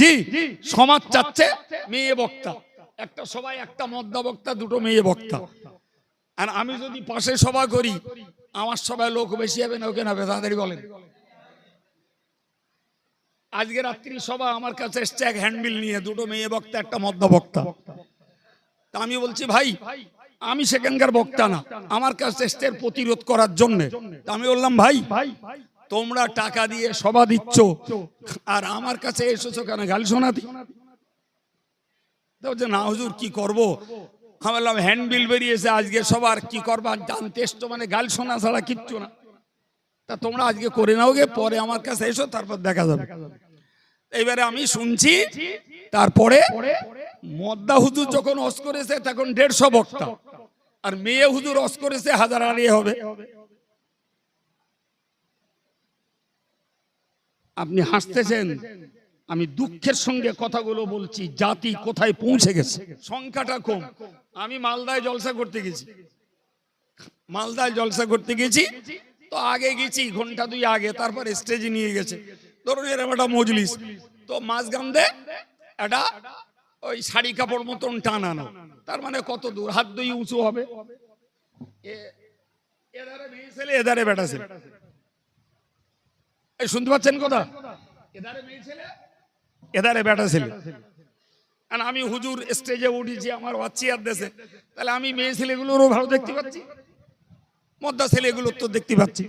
জি সমাজ চাচ্ছে মেয়ে বক্তা। একটা সবাই একটা মদ্দা বক্তা দুটো মেয়ে বক্তা। আর আমি যদি পাশে সভা করি আমার সবাই লোক বেশি হবে না ওকে না তাড়াতাড়ি বলেন। আজকে রাত্রি সভা আমার কাছে এসছে এক হ্যান্ডবিল নিয়ে দুটো মেয়ে বক্তা একটা মদ্দা বক্তা। তা আমি বলছি ভাই আমি সেখানকার বক্তা না। আমার কাছে এসছে প্রতিরোধ করার জন্য। আমি বললাম ভাই তোমরা টাকা দিয়ে সভা দিচ্ছ। আর আমার কাছে এসেছ কেন? গালি শোনাতি। তো বলছে না হুজুর কি করব? আমি বললাম হ্যান্ডবিল বেরিয়েছে আজকে সবার কি করবা? জানতে এসছো মানে গাল শোনা ছাড়া কিচ্ছু না। তা তোমরা আজকে করে নাও গে পরে আমার কাছে এসো তারপর দেখা যাবে। এবারে আমি শুনছি তারপরে মদ্দা হুজুর যখন অস করেছে তখন দেড়শো বক্তা। আর মেয়ে হুজুর অস করেছে হাজার আড়িয়ে হবে। আপনি হাসতেছেন, আমি দুঃখের সঙ্গে কথাগুলো বলছি, জাতি কোথায় পৌঁছে গেছে? সংখ্যাটা কম। আমি মালদায় জলসা করতে গেছি। মালদায় জলসা করতে গেছি, তো আগে গেছি, ঘণ্টা দুই আগে, তারপর স্টেজে নিয়ে গেছে। ধরুন এরকম একটা মজলিস, তো মাঝগান্দে একটা ওই শাড়ি কাপড় মতন টানানো তার মানে কত দূর? হাত দুই উঁচু হবে। এ- এধারে মেয়ে ছেলে, এধারে বেটা ছেলে। এই শুনতে পাচ্ছেন কথা? এধারে এধারে বেটা ছেলে। আর আমি হুজুর স্টেজে উঠেছি, আমার বাচ্চিয়ার দেশে তাহলে আমি মেয়ে ছেলেগুলোরও ভালো দেখতে পাচ্ছি। মদ্দা ছেলেগুলোর তো দেখতে পাচ্ছি।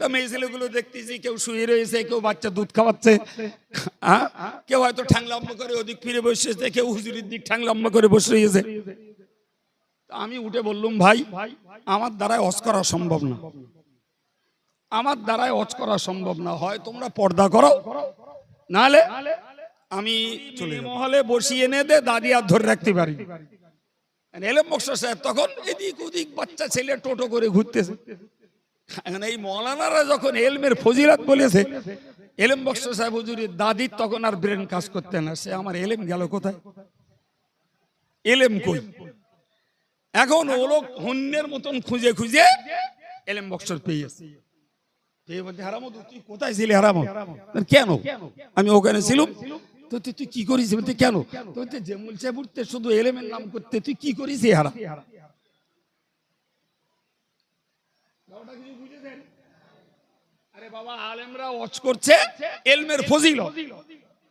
তা মেয়ে ছেলেগুলো দেখতেছি, কেউ শুয়ে রয়েছে, কেউ বাচ্চা দুধ খাওয়াচ্ছে। হ্যাঁ? কেউ হয়তো ঠ্যাং লম্বা করে ওদিক ফিরে বসেছে কেউ হুজুরের দিক ঠ্যাং লম্বা করে বসে রয়েছে। আমি উঠে বললুম, ভাই, আমার দ্বারায় অস করা সম্ভব না। আমার দ্বারায় অজ করা সম্ভব না। হয় তোমরা পর্দা করো, নাহলে আমি মহলে বসিয়ে এনে দে দাদি আর ধরে রাখতে পারি। এলএম বক্স সাহেব তখন এদিক ওদিক বাচ্চা ছেলে টোটো করে ঘুরতেছে। এই মৌলানারা যখন এলমের ফজিলাত বলেছে এলএম বক্স সাহেব হুজুরের দাদির তখন আর ব্রেন কাজ করতে না। সে আমার এলেম গেল কোথায়? এলেম কই? এখন ও লোক হন্যের মতন খুঁজে খুঁজে এলেম বক্সর পেয়েছে তুই কোথায় ছিলি হারামত কেন? আমি ওখানে ছিলাম। তো তুই তুই কি করিস? কেন? তো জেমুল সাহেব শুধু এলেমের নাম করতে তুই কি করিস হারা আরে বাবা আলেমরা ওয়াচ করছে এলমের ফজিল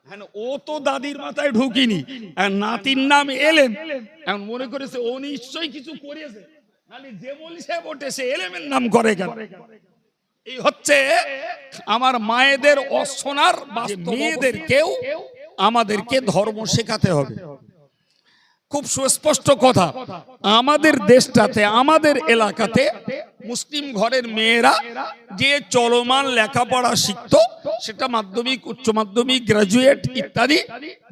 হ্যাঁ ও তো দাদির মাথায় ঢুকিনি আর নাতির নাম এলেম। এখন মনে করেছে ও নিশ্চয়ই কিছু করেছে। ওঠে সে এলেমের নাম করে কেন? এই হচ্ছে আমার মায়েদের অশোনার মেয়েদেরকেও আমাদেরকে ধর্ম শেখাতে হবে। খুব সুস্পষ্ট কথা। আমাদের দেশটাতে আমাদের এলাকাতে মুসলিম ঘরের মেয়েরা যে চলমান লেখাপড়া শিখত সেটা মাধ্যমিক উচ্চ মাধ্যমিক গ্রাজুয়েট ইত্যাদি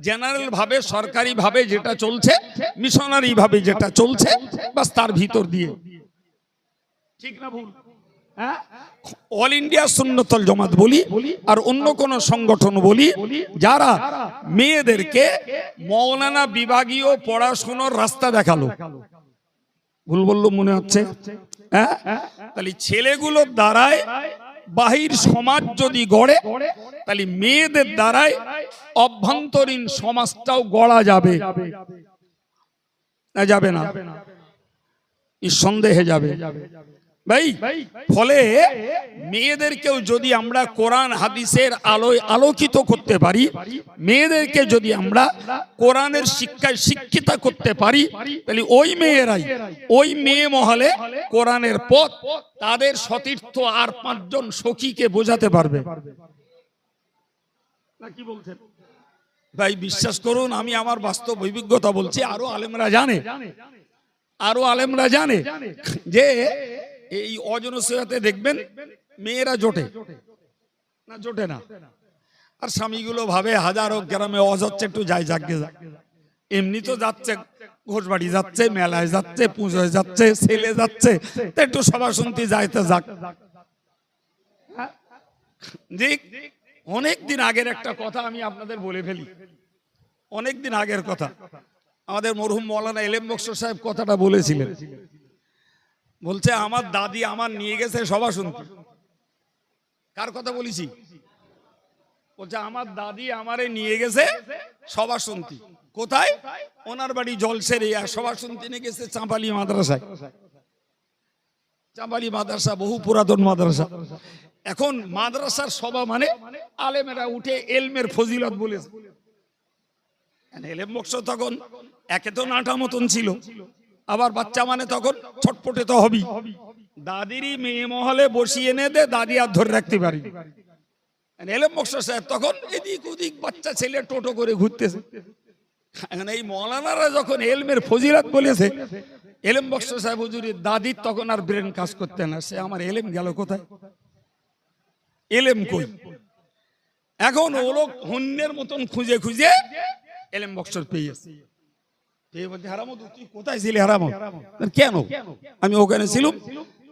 জেনারেল ভাবে সরকারি ভাবে যেটা চলছে মিশনারি ভাবে যেটা চলছে বাস তার ভিতর দিয়ে। ঠিক না ভুল? অল ইন্ডিয়া সুন্নতল জমাত বলি আর অন্য কোন সংগঠন বলি যারা মেয়েদেরকে মৌলানা বিভাগীয় পড়াশোনার রাস্তা দেখাল। ভুল বলল মনে হচ্ছে? হ্যাঁ? তাহলে ছেলেগুলোর দ্বারায় বাহির সমাজ যদি গড়ে তাহলে মেয়েদের দ্বারাই অভ্যন্তরীণ সমাজটাও গড়া যাবে। না যাবে না। নিঃসন্দেহে যাবে। ভাই ফলে মেয়েদেরকেও যদি আমরা কোরআন হাদিসের আলোয় আলোকিত করতে পারি মেয়েদেরকে যদি আমরা কোরআনের শিক্ষায় শিক্ষিতা করতে পারি তাহলে ওই মেয়েরাই ওই মেয়ে মহলে কোরআনের পথ তাদের সতীর্থ আর পাঁচজন সখীকে বোঝাতে পারবে। কি বলছেন? ভাই বিশ্বাস করুন আমি আমার বাস্তব অভিজ্ঞতা বলছি আরও আলেমরা জানে। আরও আলেমরা জানে যে এই অজনসেবাতে দেখবেন মেয়েরা জোটে। না জোটে না। আর স্বামীগুলো ভাবে হাজারো গ্রামে অজ হচ্ছে, একটু যাই যাকে যাক। এমনি তো যাচ্ছে, ঘোষবাড়ি যাচ্ছে, মেলায় যাচ্ছে, পুজোয় যাচ্ছে ছেলে যাচ্ছে। তা একটু সভা শুনতে যাইতে যাক। অনেক দিন আগের একটা কথা আমি আপনাদের বলে ফেলি। অনেক দিন আগের কথা। আমাদের মরহুম মৌলানা এলেম বক্সর সাহেব কথাটা বলেছিলেন। বলছে, আমার দাদি আমার নিয়ে গেছে সভা শুনতে। কার কথা বলেছি? বলছে, আমার দাদি আমারে নিয়ে গেছে সভা শুনতি। কোথায়? ওনার বাড়ি জলসেরে, আর সভা শুনতে নিয়ে গেছে চাঁপালি মাদ্রাসায়। চাঁপালি মাদ্রাসা, বহু পুরাতন মাদ্রাসা। এখন মাদ্রাসার সভা মানে আলেমেরা উঠে এলমের ফজিলত বলেছে। এলেম বক্স তখন একে তো নাটা মতন ছিল। আবার বাচ্চা মানে তখন ছটপটে তো হবি। দাদিরই মেয়ে মহলে বসিয়ে এনে দে, দাদি আর ধরে রাখতে পারি। এলেম বক্স সাহেব তখন এদিক ওদিক বাচ্চা ছেলে টোটো করে ঘুরতেছে। এখন এই মৌলানারা যখন এলমের ফজিলাত বলেছে, এলেম বক্স সাহেব হুজুরের দাদির তখন আর ব্রেন কাজ করতে না, সে আমার এলেম গেল কোথায়? এলেম কই? এখন ও লোক হন্যের মতন খুঁজে খুঁজে এলেম বক্সর পেয়েছে। হারামত তুই কোথায় ছিলি হারামত কেন? আমি ওখানে ছিলাম।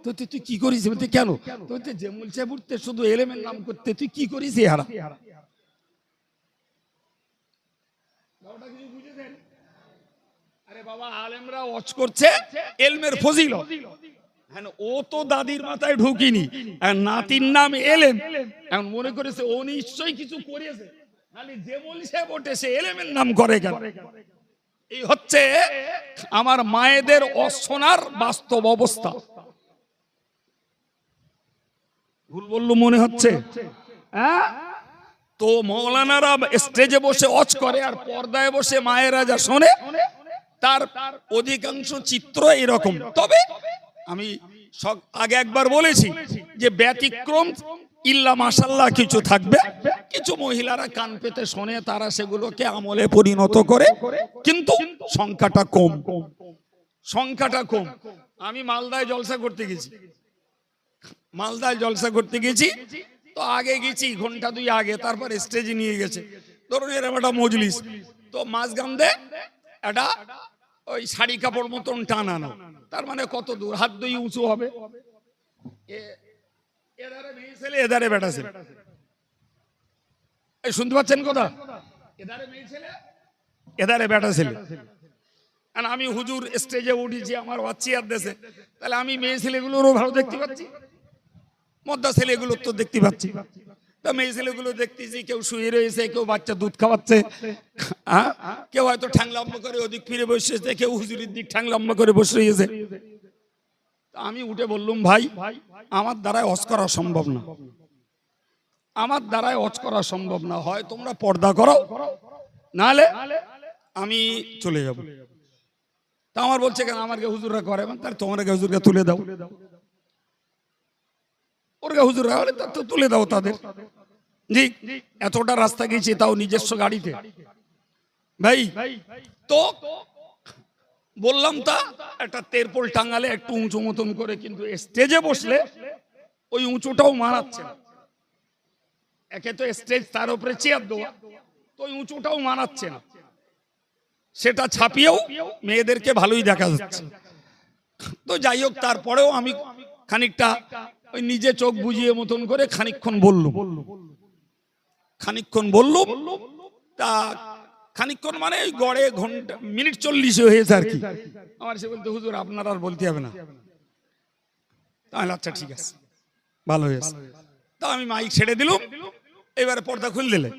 তো তুই তুই কি করিস বলতে কেন? তো জেমুল সাহেব উঠতে শুধু এলেমের নাম করতে তুই কি করিস হারা আরে বাবা আলেমরা ওয়াচ করছে এলমের ফজিল হ্যাঁ ও তো দাদির মাথায় ঢুকিনি। আর নাতির নাম এলেম। এখন মনে করেছে ও নিশ্চয়ই কিছু করেছে। বলি সে ওঠে সে এলেমের নাম করে কেন? হচ্ছে আমার মায়েদের অশোনার বাস্তব অবস্থা। ভুল বলল মনে হচ্ছে? হ্যাঁ? তো মৌলানারা স্টেজে বসে অচ করে আর পর্দায় বসে মায়েরা যা শোনে, তার অধিকাংশ চিত্র এরকম। তবে আমি আগে একবার বলেছি যে ব্যতিক্রম ইল্লা মাসাল্লাহ কিছু থাকবে। কিছু মহিলারা কান পেতে শোনে, তারা সেগুলোকে আমলে পরিণত করে। কিন্তু সংখ্যাটা কম। সংখ্যাটা কম। আমি মালদায় জলসা করতে গেছি। মালদায় জলসা করতে গেছি। তো আগে গেছি, ঘণ্টা দুই আগে, তারপর স্টেজে নিয়ে গেছে। ধরুন এরকম একটা মজলিস। তো মাঝগান দে একটা ওই শাড়ি কাপড় মতন টানানো তার মানে কত দূর? হাত দুই উঁচু হবে। এধারে মেয়ে ছেলে এধারে বেটা ছেলে। এই শুনতে পাচ্ছেন কথা? এধারে মেয়ে ছেলে এধারে বেটা ছেলে। আর আমি হুজুর স্টেজে উঠেছি আমার বাচ্চিয়ার দেশে। তাহলে আমি মেয়ে ছেলেগুলোরও ভালো দেখতে পাচ্ছি? মদ্দা ছেলেগুলোর তো দেখতে পাচ্ছি। তা মেয়ে ছেলেগুলো দেখতেছি কেউ শুয়ে রয়েছে কেউ বাচ্চা দুধ খাওয়াচ্ছে? কেউ হয়তো ঠ্যাং লম্বা করে ওদিক ফিরে বসেছে কেউ হুজুরের দিক ঠ্যাং লম্বা করে বসে রয়েছে। আমি উঠে বললুম, ভাই, আমার দ্বারায় অস করা সম্ভব না। আমার দ্বারায় অজ করা সম্ভব না। হয় তোমরা পর্দা করো, নাহলে আমি চলে যাব। তা আমার বলছে, কেন আমাকে হুজুররা করে? তাহলে তোমার হুজুরকে তুলে দাও। ওর হুজুররা হলে তা তো তুলে দাও তাদের। জি, এতটা রাস্তা গেছি তাও নিজস্ব গাড়িতে। ভাই, তো বললাম তা, একটা তেরপোল টাঙ্গালে একটু উঁচু মতন করে, কিন্তু স্টেজে বসলে ওই উঁচুটাও মানাচ্ছে না। একে তো স্টেজ তার উপরে চেয়ার দেওয়া, তো ওই উঁচুটাও মানাচ্ছে না। সেটা ছাপিয়েও মেয়েদেরকে ভালোই দেখা যাচ্ছে। তো যাই হোক, তারপরেও আমি খানিকটা ওই নিজে চোখ বুঝিয়ে মতন করে খানিকক্ষণ বললুম। খানিকক্ষণ বললুম, তা খানিকক্ষণ মানে ওই গড়ে ঘণ্টা, মিনিট চল্লিশ হয়েছে আর কি। আমার সে বলতে, হুজুর, আপনার আর বলতে হবে না। তাহলে আচ্ছা ঠিক আছে। ভালো হয়েছে তা আমি মাইক ছেড়ে দিলুম। এবারে পর্দা খুলে দিলে।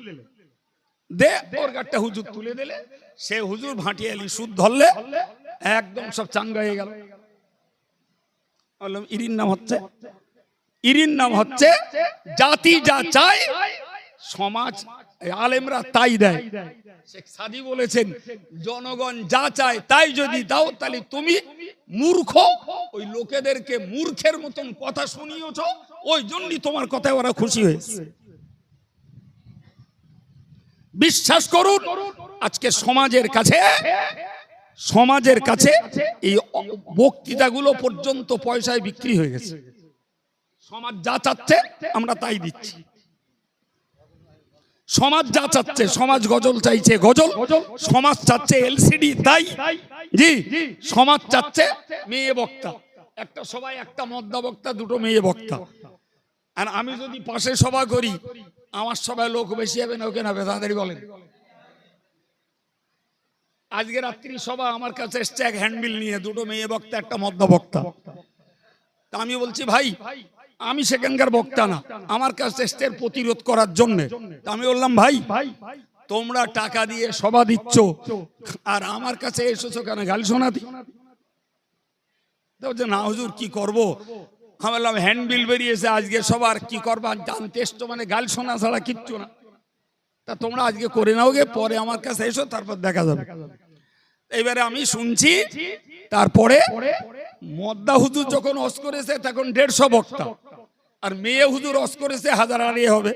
দে, ওর গাটটা হুজুর তুলে দিলে। সে হুজুর ভাটিয়ে এলি, সুদ ধরলে। একদম সব চাঙ্গা হয়ে গেল। বললাম, ইরির নাম হচ্ছে? ইরির নাম হচ্ছে, জাতি যা চায়, সমাজ আলেমরা তাই দেয়। শেখ সাদি বলেছেন, জনগণ যা চায় তাই যদি দাও, তাহলে তুমি মূর্খ। ওই লোকেদেরকে মূর্খের মতন কথা শুনিয়েছ, ওই জন্যই তোমার কথায় ওরা খুশি হয়েছে। বিশ্বাস করুন, আজকে সমাজের কাছে সমাজের কাছে এই বক্তৃতাগুলো পর্যন্ত পয়সায় বিক্রি হয়ে গেছে। সমাজ যা চাচ্ছে, আমরা তাই দিচ্ছি। সমাজ যা চাচ্ছে সমাজ গজল চাইছে গজল। সমাজ চাচ্ছে এলসিডি তাই? জি। সমাজ চাচ্ছে মেয়ে বক্তা। একটা সবাই একটা মদ্দা বক্তা দুটো মেয়ে বক্তা। আর আমি যদি পাশে সভা করি আমার সবাই লোক বেশি হবে না ওকে না তাড়াতাড়ি বলেন। আজকে রাত্রি সভা আমার কাছে এসছে এক হ্যান্ডবিল নিয়ে দুটো মেয়ে বক্তা একটা মদ্দা বক্তা। তা আমি বলছি ভাই আমি সেখানকার বক্তা না। আমার কাছে এসছে প্রতিরোধ করার জন্য। আমি বললাম ভাই তোমরা টাকা দিয়ে সভা দিচ্ছ আর আমার কাছে এসেছ কেন? গালি তো বলছে, না হুজুর কি করব? আমি বললাম হ্যান্ডবিল বেরিয়েছে আজকে সবার কি করবা? জানতে এসছো মানে গাল শোনা ছাড়া কিচ্ছু না। তা তোমরা আজকে করে নাও গে পরে আমার কাছে এসো তারপর দেখা যাবে। এবারে আমি শুনছি তারপরে মদ্দা হুজুর যখন অস করেছে, তখন দেড়শো বক্তা। আর মেয়ে হুজুর অস করেছে, হাজার আড়িয়ে হবে।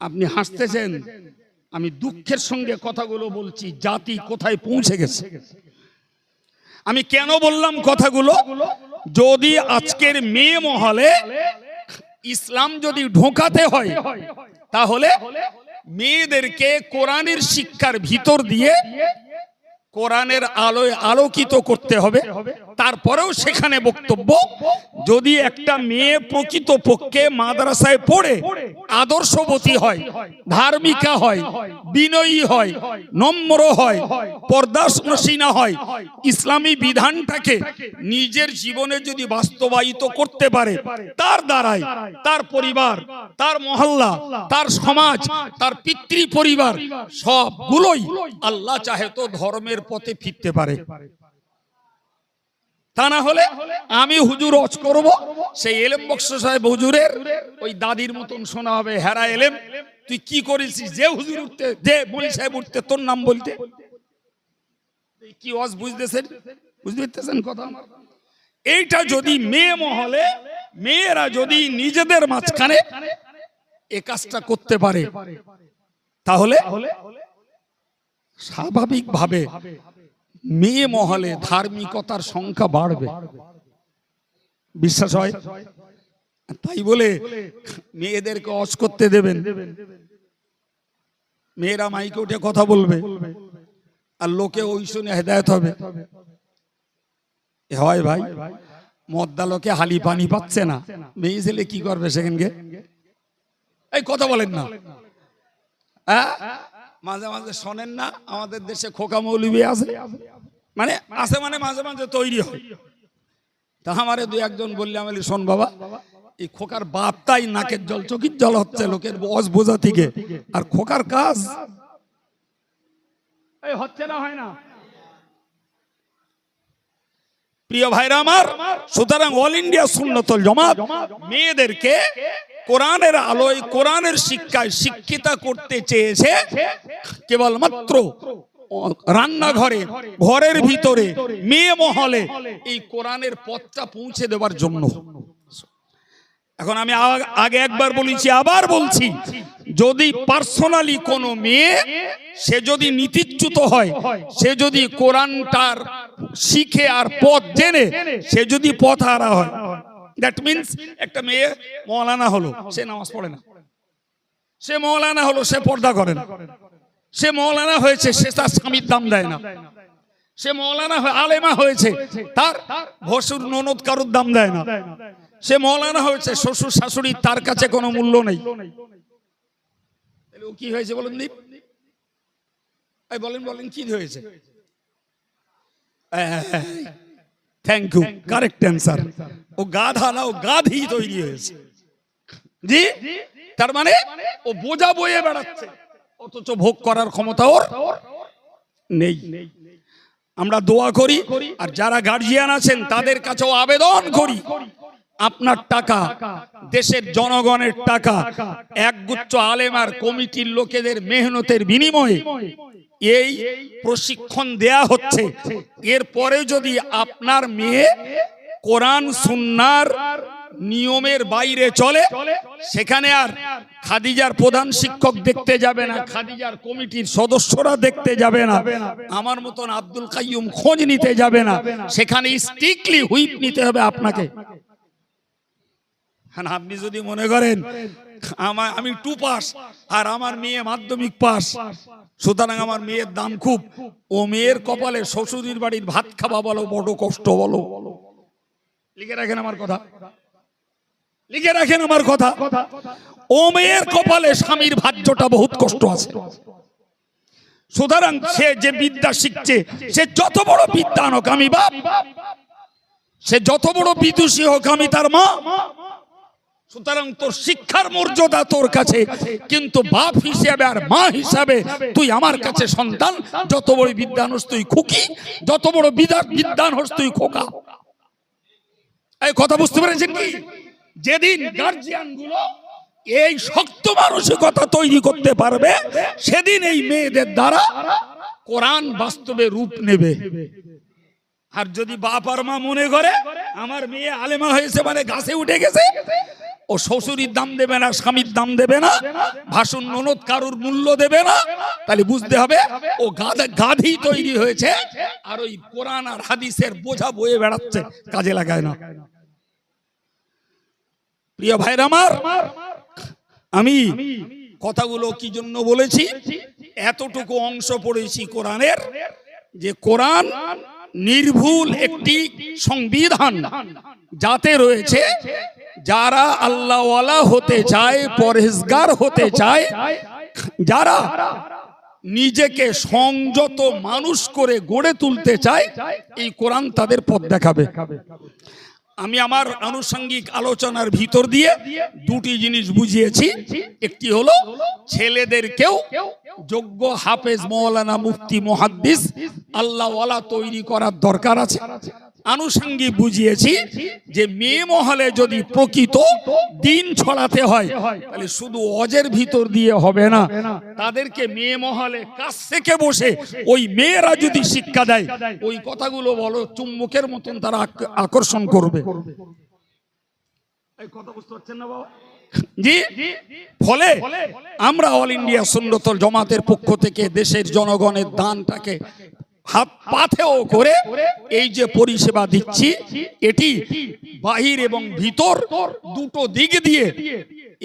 আপনি হাসতেছেন, আমি দুঃখের সঙ্গে কথাগুলো বলছি, জাতি কোথায় পৌঁছে গেছে? আমি কেন বললাম কথাগুলো? যদি আজকের মেয়ে মহলে ইসলাম যদি ঢোকাতে হয়, তাহলে মেয়েদেরকে কোরআনের শিক্ষার ভিতর দিয়ে কোরআনের আলোয় আলোকিত করতে হবে। তারপরেও সেখানে বক্তব্য, যদি একটা মেয়ে প্রকৃত পক্ষে মাদ্রাসায় পড়ে, আদর্শবতী হয়, ধার্মিকা হয়, বিনয়ী হয়, নম্র হয় পর্দাসীনা হয়, ইসলামী বিধানটাকে নিজের জীবনে যদি বাস্তবায়িত করতে পারে, তার দ্বারাই তার পরিবার, তার মহল্লা, তার সমাজ, তার পিতৃ পরিবার সবগুলোই আল্লাহ চাহে তো ধর্মের পথে ফিরতে পারে। তা না হলে আমি হুজুর অজ করব, সেই এলেম বক্স সাহেব হুজুরের ওই দাদির মতন শোনা হবে, হেরা এলেম, তুই কি করেছিস যে হুজুর উঠতে, যে মনি সাহেব উঠতে, তোর নাম বলতে। কি অজ বুঝতেছেন? বুঝতে পারতেছেন কথা আমার? এইটা যদি মেয়ে মহলে, মেয়েরা যদি নিজেদের মাঝখানে এ কাজটা করতে পারে, তাহলে স্বাভাবিকভাবে মেয়ে মহলে ধার্মিকতার সংখ্যা বাড়বে। বিশ্বাস হয়? তাই বলে মেয়েদেরকে অস করতে দেবেন। মেয়েরা মাইকে উঠে কথা বলবে। আর লোকে ওই শুনে হেদায়ত হবে। হয় ভাই, মদ্দা লোকে হালি পানি পাচ্ছে না। মেয়ে ছেলে কি করবে সেখানকে? এই কথা বলেন না। হ্যাঁ? মাঝে মাঝে শোনেন না, আমাদের দেশে খোকা মৌলবি আছে। মানে আছে মানে মাঝে মাঝে তৈরি হয়। তা আমারে দু একজন বললে, আমি শোন বাবা, এই খোকার বাপ তাই নাকের জল, চোখের জল হচ্ছে লোকের বস বোঝা থেকে। আর খোকার কাজ এই হচ্ছে না, হয় না। প্রিয় ভাইরা আমার, সুতরাং অল ইন্ডিয়া সুন্নতল জমাত মেয়েদেরকে কোরআনের আলোয়, কোরআনের শিক্ষায় শিক্ষিতা করতে চেয়েছে কেবলমাত্র রান্নাঘরে, ঘরের ভিতরে, মেয়ে মহলে এই কোরআনের পথটা পৌঁছে দেওয়ার জন্য। এখন আমি আগে একবার বলেছি, আবার বলছি, যদি পার্সোনালি কোনো মেয়ে, সে যদি নীতিচ্যুত হয়, সে যদি কোরআনটার শিখে আর পথ জেনে সে যদি পথ হারা হয়। দ্যাট মিন্স একটা মেয়ে মৌলানা হলো সে নামাজ পড়ে না। সে মৌলানা হলো সে পর্দা করে না। সে মৌলানা হয়েছে সে তার স্বামীর দাম দেয় না। সে মৌলানা হয়ে আলেমা হয়েছে তার ভসুর ননদ কারুর দাম দেয় না। সে মৌলানা হয়েছে শ্বশুর শাশুড়ি তার কাছে কোনো মূল্য নেই। কি হয়েছে বলুন দীপ? বলেন বলেন কি হয়েছে? থ্যাংক ইউ কারেক্ট অ্যান্সার ও গাধা না ও গাধি তৈরি হয়েছে জি তার মানে ও বোঝা বয়ে বেড়াচ্ছে অথচ ভোগ করার ক্ষমতা ওর নেই আমরা দোয়া করি আর যারা গার্জিয়ান আছেন তাদের কাছেও আবেদন করি আপনার টাকা, দেশের জনগণের টাকা, একগুচ্ছ আলেমার কমিটির লোকেদের মেহনতের বিনিময়ে এই প্রশিক্ষণ দেয়া হচ্ছে। এরপরে যদি আপনার মেয়ে কোরআন, সুন্নার নিয়মের বাইরে চলে, সেখানে আর খাদিজার প্রধান শিক্ষক দেখতে যাবে না, খাদিজার কমিটির সদস্যরা দেখতে যাবে না, আমার মতন আব্দুল কাইয়ুম খোঁজ নিতে যাবে না, সেখানে স্ট্রিক্টলি হুইপ নিতে হবে আপনাকে। আপনি যদি মনে করেন, আমার, আমি টু পাস আর আমার মেয়ে মাধ্যমিক পাস সুতরাং আমার মেয়ের দাম খুব, ও মেয়ের কপালে শ্বশুরির বাড়ির ভাত খাওয়া বলো, বড় কষ্ট বলো। লিখে রাখেন আমার কথা। লিখে রাখেন আমার কথা। ও মেয়ের কপালে স্বামীর ভাজ্যটা বহুত কষ্ট আছে। সুতরাং সে যে বিদ্যা শিখছে, সে যত বড় বিদ্যা আনক আমি বাপ, সে যত বড় বিদুষী হোক, আমি তার মা। সুতরাং তোর শিক্ষার মর্যাদা তোর কাছে, কিন্তু বাপ হিসেবে আর মা হিসাবে তুই আমার কাছে সন্তান। যত বড় বিদ্যান হোস তুই খুকি, যত বড় বিদ্যা বিদ্যান হোস তুই খোকা। এই কথা বুঝতে পেরেছেন কি? যেদিন গার্জিয়ানগুলো এই শক্ত মানসিকতা তৈরি করতে পারবে, সেদিন এই মেয়েদের দ্বারা কোরআন বাস্তবে রূপ নেবে। আর যদি বাপ আর মা মনে করে, আমার মেয়ে আলেমা হয়েছে মানে গাছে উঠে গেছে ও শ্বশুরির দাম দেবে না, স্বামীর দাম দেবে না, ভাষণ ননদ কারুর মূল্য দেবে না। তাহলে বুঝতে হবে, ও গাধা তৈরি হয়েছে, আর ওই কোরআন আর হাদিসের বোঝা বয়ে বেড়াচ্ছে, কাজে লাগায় না। প্রিয় ভাইরা আমার, আমি কথাগুলো কি জন্য বলেছি? এতটুকু অংশ পড়েছি কোরআনের, যে কোরআন নির্ভুল একটি সংবিধান যাতে রয়েছে যারা আল্লাহওয়ালা হতে চায়, পরহেজগার হতে চায়, যারা নিজেকে সংযত মানুষ করে গড়ে তুলতে চায়, এই কোরআন তাদের পথ দেখাবে। আমি আমার আনুষঙ্গিক আলোচনার ভিতর দিয়ে দুটি জিনিস বুঝিয়েছি। একটি হলো, ছেলেদেরকেও যোগ্য হাফেজ মৌলানা মুফতি মহাদ্দিস আল্লাহওয়ালা তৈরি করার দরকার আছে। আনুষঙ্গিক বুঝিয়েছি যে মেয়ে মহলে যদি প্রকৃত দিন ছড়াতে হয় তাহলে শুধু অজের ভিতর দিয়ে হবে না। তাদেরকে মেয়ে মহলে কাছ থেকে বসে ওই মেয়েরা যদি শিক্ষা দেয় ওই কথাগুলো বলো চুম্বকের মতন তারা আক- আকর্ষণ করবে। জি? ফলে আমরা অল ইন্ডিয়া সুন্নতল জমাতের পক্ষ থেকে দেশের জনগণের দানটাকে হাত পাথেও করে এই যে পরিষেবা দিচ্ছি এটি বাহির এবং ভিতর দুটো দিক দিয়ে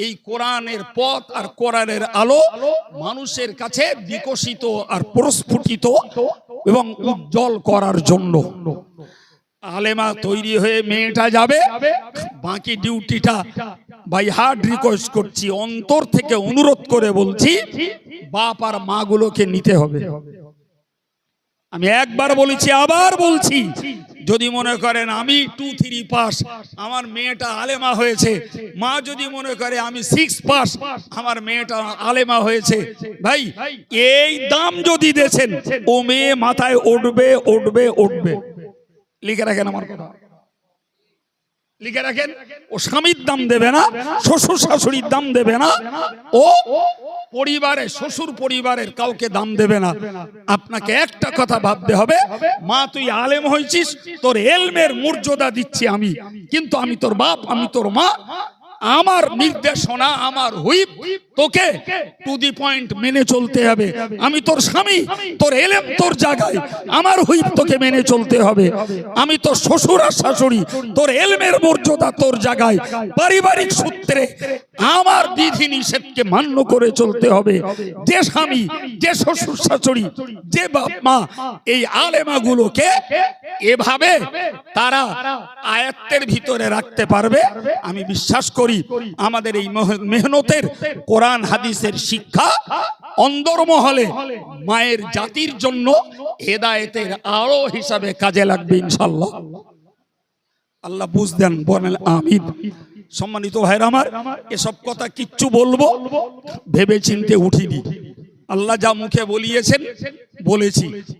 এই কোরআনের পথ আর কোরআনের আলো মানুষের কাছে বিকশিত আর প্রস্ফুটিত এবং উজ্জ্বল করার জন্য। আলেমা তৈরি হয়ে মেয়েটা যাবে। বাকি ডিউটিটা বাই হার্ড রিকোয়েস্ট করছি। অন্তর থেকে অনুরোধ করে বলছি বাপ আর মাগুলোকে নিতে হবে। আমি একবার বলেছি, আবার বলছি। যদি মনে করেন আমি টু থ্রি পাস আমার মেয়েটা আলেমা হয়েছে। মা যদি মনে করে আমি সিক্স পাস আমার মেয়েটা আলেমা হয়েছে। ভাই, এই দাম যদি দেছেন, ও মেয়ে মাথায় উঠবে উঠবে উঠবে। লিখে রাখেন আমার কথা। লিখে রাখেন, ও স্বামীর দাম দেবে না, শ্বশুর শাশুড়ির দাম দেবে না, ও পরিবারে, শ্বশুর পরিবারের কাউকে দাম দেবে না। আপনাকে একটা কথা ভাবতে হবে, মা, তুই আলেম হয়েছিস, তোর এলমের মর্যাদা দিচ্ছি আমি। কিন্তু আমি তোর বাপ, আমি তোর মা। আমার নির্দেশনা, আমার হুইপ তোকে টু দি পয়েন্ট মেনে চলতে হবে। আমি তোর স্বামী তোর এলেম তোর জায়গায়। আমার হুইপ তোকে মেনে চলতে হবে। আমি তোর শ্বশুর আর শাশুড়ি তোর এলমের মর্যাদা তোর জায়গায়। পারিবারিক সূত্রে আমার বিধি নিষেধকে মান্য করে চলতে হবে। যে স্বামী যে শ্বশুর শাশুড়ি যে বাপ মা এই আলেমাগুলোকে এভাবে তারা আয়াত্তের ভিতরে রাখতে পারবে। আমি বিশ্বাস করি আমাদের এই মেহনতের কোরআন হাদিসের শিক্ষা অন্দরমহলে মায়ের জাতির জন্য হেদায়েতের আরও হিসাবে কাজে লাগবে ইনশাল্লাহ আল্লাহ বুঝ দেন বলেন, আমিন। সম্মানিত ভাইরা আমার, এসব কথা কিচ্ছু বলব ভেবে চিনতে উঠিনি। আল্লাহ যা মুখে বলিয়েছেন, বলেছি।